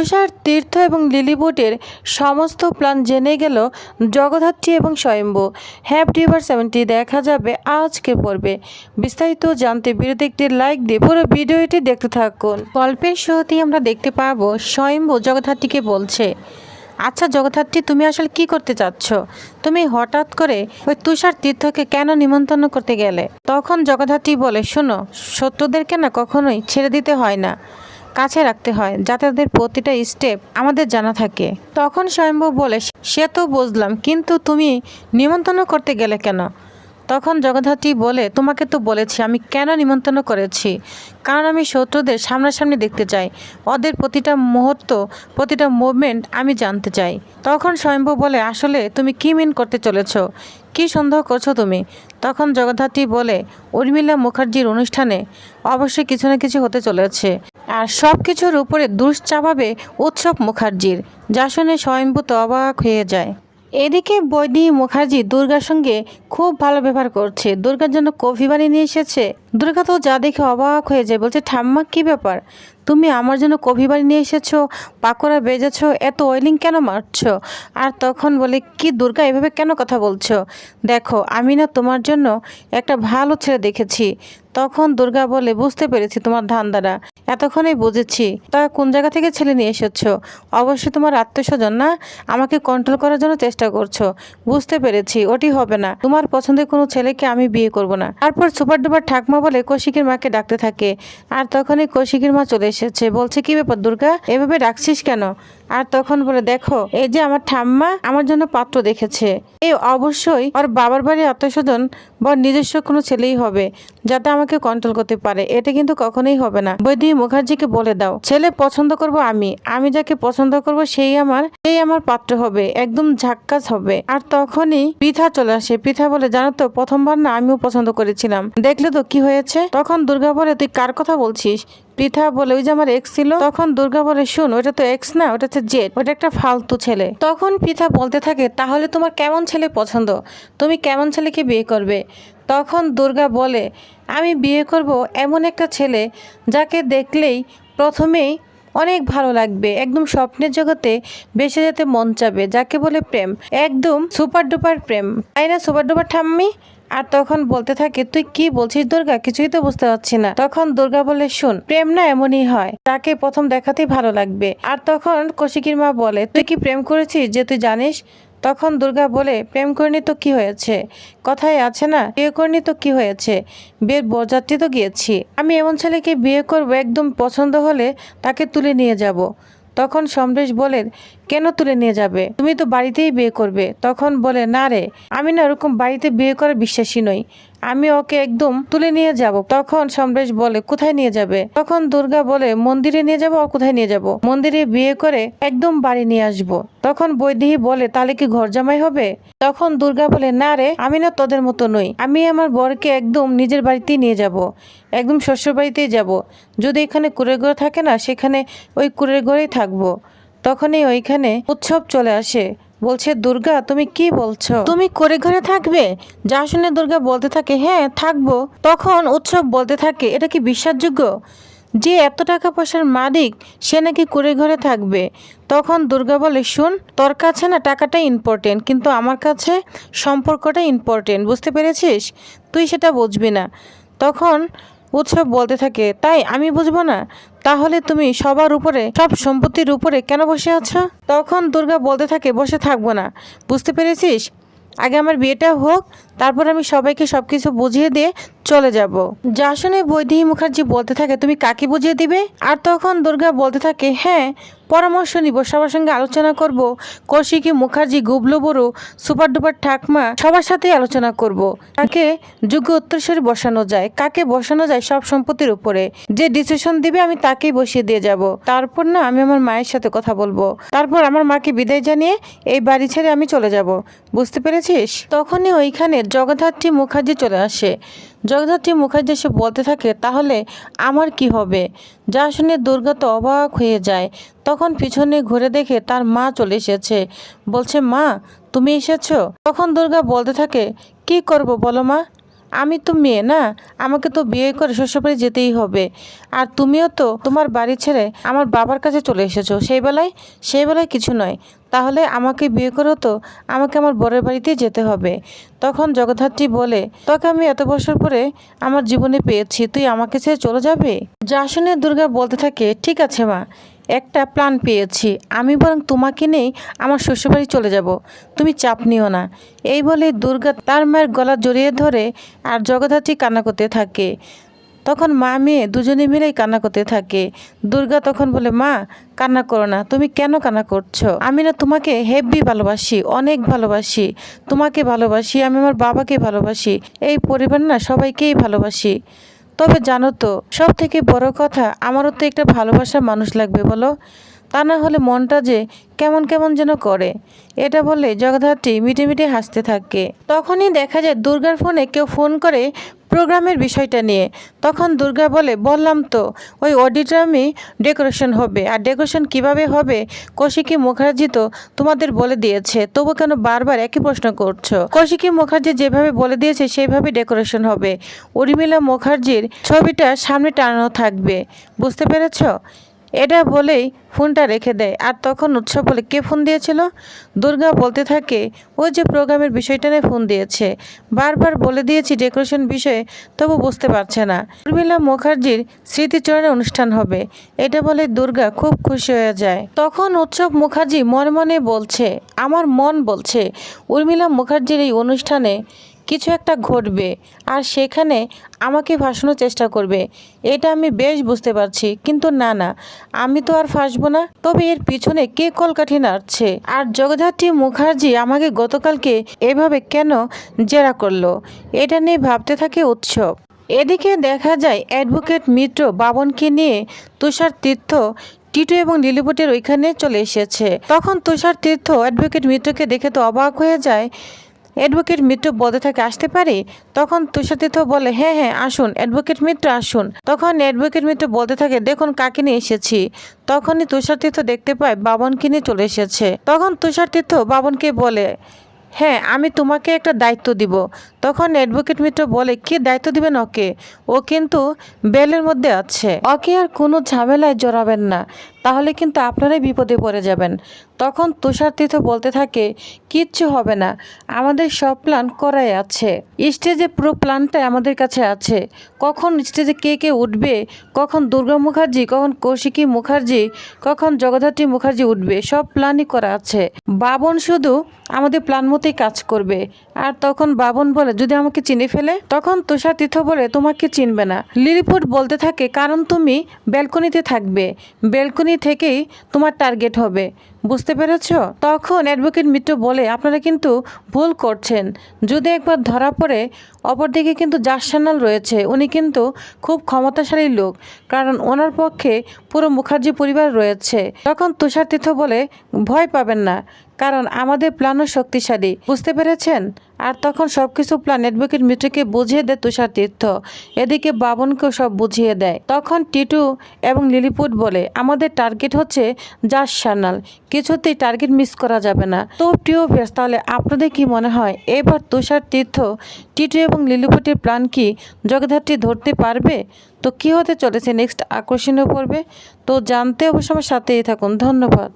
তুষার তীর্থ এবং লিলিপুটের সমস্ত প্ল্যান জেনে গেল জগদ্ধাত্রী এবং স্বয়ম্ভু। হ্যাপ ডিভার সেভেন্টি, দেখা যাবে আজকে পর্বে। বিস্তারিত জানতে ভিডিওতে একটি লাইক দিয়ে পুরো ভিডিওটি দেখতে থাকুন। গল্পের শুরুতেই আমরা দেখতে পাবো স্বয়ম্ভু জগদ্ধাত্রীকে বলছে আচ্ছা জগদ্ধাত্রী, তুমি আসলে কি করতে চাচ্ছ? তুমি হঠাৎ করে ওই তুষার তীর্থকে কেন নিমন্ত্রণ করতে গেলে? তখন জগদ্ধাত্রী বলে, শোনো, শত্রুদেরকে না কখনোই ছেড়ে দিতে হয় না। কাছে রাখতে হয়, যাতে তাদের প্রতিটা স্টেপ আমাদের জানা থাকে। তখন স্বয়ম্ভু বলে, সে তো বুঝলাম, কিন্তু তুমি নিমন্ত্রণ করতে গেলে কেন? তখন জগদ্ধাত্রী বলে, তোমাকে তো বলেছি, আমি কেন নিমন্ত্রণ করেছি? কারণ আমি শত্রুদের সামনাসামনি দেখতে চাই। ওদের প্রতিটা মুহূর্ত, প্রতিটা মুভমেন্ট আমি জানতে চাই। তখন স্বয়ম্ভু বলে, আসলে তুমি কি মিন করতে চলেছ? কি সন্দেহ করছ তুমি? তখন জগদ্ধাত্রী বলে, উর্মিলা মুখার্জির অনুষ্ঠানে অবশ্যই কিছু না কিছু হতে চলেছে। আর সব কিছুর উপরে দুষ চাপাবে উৎসব মুখার্জির, যা শুনে স্বয়ম্ভূত অবাক হয়ে যায়। এদিকে বৈদি মুখার্জি দুর্গার সঙ্গে খুব ভালো ব্যবহার করছে। দুর্গার জন্য কফি বানিয়ে নিয়ে এসেছে। দুর্গা তো যা দেখে অবাক হয়ে যায়, বলছে, ঠাম্মা, কি ব্যাপার? তুমি আমার জন্য বানিয়ে নিয়ে এসেছ, পাকোড়া বেজেছো এত অয়েলিং কেন মারছো? আর তখন বলে, কি দুর্গা, এভাবে কেন কথা বলছো? দেখো, আমি না তোমার জন্য একটা ভালো ছেলে দেখেছি। তখন দুর্গা বলে, বুঝতে পেরেছি তোমার ধান্দারা, এতক্ষণেই বুঝেছি। তা কোন জায়গা থেকে ছেলে নিয়ে এসেছ? অবশ্যই তোমার আত্মীয়স্বজন না আমাকে কন্ট্রোল করার জন্য চেষ্টা করছ। বুঝতে পেরেছি, ওটি হবে না। তোমার পছন্দের কোনো ছেলেকে আমি বিয়ে করব না। তারপর সুপার ডুপার ঠাকমা বলে, কৌশিকের মাকে ডাকতে থাকে। আর তখনই কৌশিকের মা চলে এসেছে। বলছে কি ব্যাপার দুর্গা? এভাবে ডাকছিস কেন? আর তখন বলে, দেখো, এই যে আমার ঠাম্মা আমার জন্য পাত্র দেখেছে। এই অবশ্যই ওর বাবার বাড়ির আত্মীয়স্বজন বা নিজস্ব কোনো ছেলেই হবে, যাতে আমাকে কন্ট্রোল করতে পারে। এটা কিন্তু কখনোই হবে না। বৈদি মুখার্জিকে বলে দাও, ছেলে পছন্দ করব আমি। আমি যাকে পছন্দ করব সেই আমার সেই আমার পাত্র হবে। একদম ঝাক্কাস হবে। আর তখনই পিঠা চলে আসে। পিঠা বলে, জানো তো, প্রথমবার না আমিও পছন্দ করেছিলাম। দেখলে তো কি হয়েছে? তখন দুর্গা বলে, তুই কার কথা বলছিস? পৃথা বলে, ওই যে আমার এক্স ছিল। তখন দুর্গা বলে, শুন ওটা তো এক্স না ওটা জেড ওটা একটা ফালতু ছেলে। তখন পৃথা বলতে থাকে, তাহলে তোমার কেমন ছেলে পছন্দ? তুমি কেমন ছেলেকে বিয়ে করবে? তখন দুর্গা বলে, আমি বিয়ে করব এমন একটা ছেলে যাকে দেখলেই প্রথমেই অনেক ভালো লাগবে, একদম স্বপ্নের জগতে বেসে যেতে মন চাবে, যাকে বলে প্রেম, একদম সুপার ডুপার প্রেম। তাই না, সুপার ডুপার ঠাম্মি? আর তখন বলতে থাকে, তুই কি বলছিস দুর্গা? কিছুই তো বুঝতে পারছি না। তখন দুর্গা বলে, শুন, প্রেম না এমনই হয়। তাকে প্রথম দেখাতেই ভালো লাগবে। আর তখন কৌশিকীর মা বলে, তুই কি প্রেম করেছিস যে তুই জানিস? তখন দুর্গা বলে, প্রেম করিনি তো কি হয়েছে? কথায় আছে না, বিয়ে করিনি তো কি হয়েছে? বিয়ের বরযাত্রী তো গিয়েছি। আমি এমন ছেলেকে বিয়ে করব একদম পছন্দ হলে তাকে তুলে নিয়ে যাব। তখন সমরেশ বলেন, কেন তুলে নিয়ে যাবে? তুমি তো বাড়িতেই বিয়ে করবে। তখন বলে, না রে, আমি না ওরকম বাড়িতে বিয়ে করার বিশ্বাসী নই। আমি ওকে একদম তুলে নিয়ে যাব। তখন সমরেশ বলে, কোথায় নিয়ে যাবে? তখন দুর্গা বলে, মন্দিরে নিয়ে যাব আর কোথায় নিয়ে যাব? মন্দিরে বিয়ে করে একদম বাড়ি নিয়ে আসব। তখন বৈদেহী বলে, তাহলে কি ঘর জামাই হবে? তখন দুর্গা বলে, না রে, আমি না তোদের মতো নই। আমি আমার বরকে একদম নিজের বাড়িতেই নিয়ে যাব। একদম শ্বশুর বাড়িতেই যাব। যদি এখানে কুড়ের ঘর থাকে না, সেখানে ওই কুড়ের ঘরেই থাকব। তখনই ওইখানে উৎসব চলে আসে। বলছে, দুর্গা, তুমি কি বলছো? তুমি করে ঘরে থাকবে? যা শুনে দুর্গা বলতে থাকে হ্যাঁ থাকব। তখন উৎসব বলতে থাকে, এটা কি বিশ্বাসযোগ্য যে এত টাকা পয়সার মালিক সে নাকি কুড়ে ঘরে থাকবে? তখন দুর্গা বলে, শুন, তোর কাছে না টাকাটা ইম্পর্টেন্ট কিন্তু আমার কাছে সম্পর্কটা ইম্পর্টেন্ট বুঝতে পেরেছিস? তুই সেটা বুঝবি না। তখন উৎসব বলতে থাকে। তাই আমি বুঝব না। তাহলে তুমি সবার উপরে, সব সম্পত্তির উপরে কেন বসে আছো? তখন দুর্গা বলতে থাকে, বসে থাকব না। বুঝতে পেরেছিস? আগে আমার বিয়েটা হোক, তারপর আমি সবাইকে সব কিছু বুঝিয়ে দিয়ে চলে যাব। যা শুনে বৈদেহী মুখার্জি বলতে থাকে, তুমি কাকে বুঝিয়ে দিবে? আর তখন দুর্গা বলতে থাকে হ্যাঁ পরামর্শ নিব, সবার সঙ্গে আলোচনা করব। কৌশিকী, মুখার্জি, গুবলু, বড়ো, সুপার ডুপার ঠাকমা, সবার সাথে আলোচনা করব। কাকে যোগ্য উত্তরস্বরী বসানো যায়, কাকে বসানো যায় সব সম্পত্তির উপরে। যে ডিসিশন দিবে, আমি তাকেই বসিয়ে দিয়ে যাব। তারপর না, আমি আমার মায়ের সাথে কথা বলব। তারপর আমার মাকে বিদায় জানিয়ে, এই বাড়ি ছেড়ে আমি চলে যাব। বুঝতে পেরেছিস? তখনই ওইখানে জগদ্ধাত্রী মুখার্জি চলে আসে। জগদ্ধাত্রী মুখার্জি এসে বলতে থাকে, তাহলে আমার কি হবে? যা শুনে দুর্গা তো অবাক হয়ে যায়। তখন পিছনে ঘুরে দেখে তার মা চলে এসেছে। বলছে, মা, তুমি এসেছ? তখন দুর্গা বলতে থাকে, কি করব বলো মা? আমি তো মেয়ে, না? আমাকে তো বিয়ে করে শ্বশুরবাড়ি যেতেই হবে। আর তুমিও তো তোমার বাড়ি ছেড়ে আমার বাবার কাছে চলে এসেছ। সেই বেলায় সেই বেলায় কিছু নয়। তাহলে আমাকে বিয়ে করেও তো আমাকে আমার বরের বাড়িতেই যেতে হবে। তখন জগদ্ধাত্রী বলে, তোকে আমি এত বছর পরে আমার জীবনে পেয়েছি। তুই আমাকে ছেড়ে চলে যাবে? যা শুনে দুর্গা বলতে থাকে, ঠিক আছে মা। একটা প্ল্যান পেয়েছি। আমি বরং তোমাকে নেই আমার শ্বশুরবাড়ি চলে যাব। তুমি চাপ নিও না। এই বলে দুর্গা তার মায়ের গলা জড়িয়ে ধরে আর জগদ্ধাত্রী কান্না করতে থাকে। তখন মা মেয়ে দুজনে মিলেই কান্না করতে থাকে। দুর্গা তখন বলে, মা, কান্না করো না। তুমি কেন কান্না করছ? আমি না তোমাকে হেভি ভালোবাসি, অনেক ভালোবাসি। তোমাকে ভালোবাসি, আমি আমার বাবাকে ভালোবাসি। এই পরিবার না সবাইকেই ভালোবাসি। তবে জানো তো সব থেকে বড় কথা আমারও তো একটা ভালোবাসার মানুষ লাগবে বলো? তা না হলে মনটা যে কেমন কেমন যেন করে। এটা বলে জগদ্ধাত্রী মিটে মিটে হাসতে থাকে। তখনই দেখা যায় দুর্গার ফোনে কেউ ফোন করে প্রোগ্রামের বিষয়টা নিয়ে। তখন দুর্গা বলে, বললাম তো, ওই অডিটোরিয়ামে ডেকোরেশন হবে। আর ডেকোরেশন কীভাবে হবে? কৌশিকী মুখার্জি তো তোমাদের বলে দিয়েছে। তবু কেন বারবার একই প্রশ্ন করছ? কৌশিকী মুখার্জি যেভাবে বলে দিয়েছে, সেইভাবে ডেকোরেশন হবে। উর্মিলা মুখার্জির ছবিটা সামনে টানানো থাকবে। বুঝতে পেরেছ? এটা বলেই ফোনটা রেখে দেয়। আর তখন উৎসব বলে কে ফোন দিয়েছিল? দুর্গা বলতে থাকে, ওই যে প্রোগ্রামের বিষয়টা নিয়ে ফোন দিয়েছে। বারবার বলে দিয়েছি ডেকোরেশন বিষয়ে, তবু বুঝতে পারছে না। উর্মিলা মুখার্জির স্মৃতিচরণে অনুষ্ঠান হবে। এটা বলে দুর্গা খুব খুশি হয়ে যায়। তখন উৎসব মুখার্জি মনে মনে বলছে, আমার মন বলছে, উর্মিলা মুখার্জির এই অনুষ্ঠানে কিছু একটা ঘটবে আর সেখানে আমাকে ফাঁসানোর চেষ্টা করবে। এটা আমি বেশ বুঝতে পারছি, কিন্তু না না। আমি তো আর ফাঁসবো না। তবে এর পিছনে কে কলকাঠি নাড়ছে? আর জগদ্ধাত্রী মুখার্জি আমাকে গতকালকে এভাবে কেন জেরা করল? এটা নিয়ে ভাবতে থাকে উৎসব। এদিকে দেখা যায় অ্যাডভোকেট মিত্র বাবনকে নিয়ে তুষার তীর্থ টিটু এবং লিলিপুটের ওইখানে চলে এসেছে। তখন তুষার তীর্থ অ্যাডভোকেট মিত্রকে দেখে তো অবাক হয়ে যায় অ্যাডভোকেট মিত্র বলতে থাকে, আসতে পারি? তখন তুষাতীর্থ বলে হ্যাঁ হ্যাঁ আসুন। অ্যাডভোকেট মিত্র, আসুন। তখন অ্যাডভোকেট মিত্র বলতে থাকে, দেখুন, কাকে নিয়ে এসেছি? তখনই তুষারতীর্থ দেখতে পায়, বাবনকে নিয়ে চলে এসেছে। তখন তুষারতীর্থ বাবনকে বলে হ্যাঁ আমি তোমাকে একটা দায়িত্ব দিব। তখন অ্যাডভোকেট মিত্র বলে, কি দায়িত্ব দিবেন ওকে? ও কিন্তু বেলের মধ্যে আছে। ওকে আর কোনো ঝামেলায় জড়াবেন না। তাহলে কিন্তু আপনারাই বিপদে পড়ে যাবেন। তখন তুষার তীর্থ বলতে থাকে, কিচ্ছু হবে না, আমাদের সব প্ল্যান করাই আছে। স্টেজে পুরো প্ল্যানটাই আমাদের কাছে আছে। কখন স্টেজে কে কে উঠবে, কখন দুর্গা মুখার্জি, কখন কৌশিকী মুখার্জি, কখন জগদ্ধাত্রী মুখার্জি উঠবে, সব প্ল্যানই করা আছে। বাবন শুধু আমাদের প্ল্যান মতোই কাজ করবে। আর তখন বাবন বলে, যদি আমাকে চিনে ফেলে? তখন তুষার তীর্থ বলে, তোমাকে চিনবে না। লিলিপুট বলতে থাকে, কারণ তুমি ব্যালকনিতে থাকবে। ব্যালকনি থেকেই তোমার টার্গেট হবে। বুঝতে পেরেছ? তখন অ্যাডভোকেট মিত্র বলে, আপনারা কিন্তু ভুল করছেন। যদি একবার ধরা পড়ে, অপরদিকে কিন্তু জাসানাল রয়েছে। উনি কিন্তু খুব ক্ষমতাশালী লোক, কারণ ওনার পক্ষে পুরো মুখার্জি পরিবার রয়েছে তখন তুষার তীর্থ বলে, ভয় পাবেন না, কারণ আমাদের প্ল্যানও শক্তিশালী। বুঝতে পেরেছেন? আর তখন সব কিছু প্ল্যান অ্যাডভোকেট মিত্রকে বুঝিয়ে দেয় তুষার তীর্থ। এদিকে বাবনকেও সব বুঝিয়ে দেয়। তখন টিটু এবং লিলিপুট বলে, আমাদের টার্গেট হচ্ছে জাস সান্যাল, কিছুতেই টার্গেট মিস করা যাবে না। তো প্রিয় ভিউয়ার্স তাহলে আপনাদের কি মনে হয়? এবার তুষার তীর্থ, টিটু এবং লিলিপুটের প্ল্যান কি জগদ্ধাত্রী ধরতে পারবে? তো কি হতে চলেছে নেক্সট আকর্ষণীয় পর্বে? তো জানতে অবশ্য আমার সাথেই থাকুন। ধন্যবাদ।